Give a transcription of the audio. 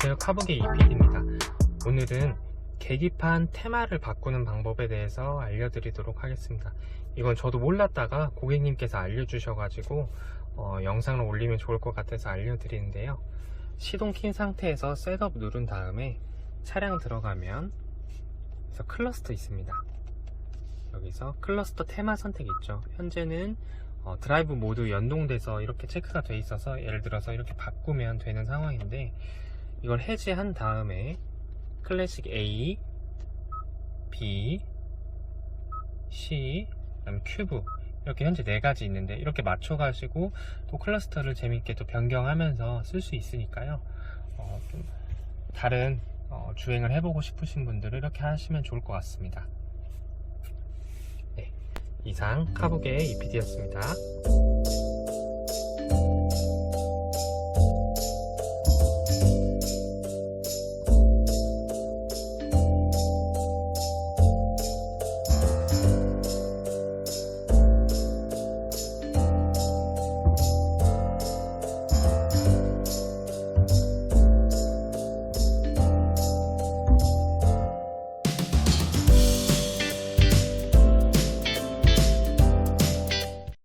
안녕하세요. 카북의 이PD입니다. 오늘은 계기판 테마를 바꾸는 방법에 대해서 알려드리도록 하겠습니다. 이건 저도 몰랐다가 고객님께서 알려주셔가지고 어, 영상을 올리면 좋을 것 같아서 알려드리는데요. 시동 킨 상태에서 셋업 누른 다음에 차량 들어가면 그래서 클러스터 있습니다. 여기서 클러스터 테마 선택 있죠. 현재는 어, 드라이브 모두 연동돼서 이렇게 체크가 돼 있어서 예를 들어서 이렇게 바꾸면 되는 상황인데 이걸 해제한 다음에 클래식 A, B, C, 그다음에 큐브 이렇게 현재 네 가지 있는데 이렇게 맞춰가지고 또 클러스터를 재밌게 또 변경하면서 쓸 수 있으니까요. 어, 좀 다른 어, 주행을 해보고 싶으신 분들은 이렇게 하시면 좋을 것 같습니다. 네, 이상 카북의 EPD였습니다.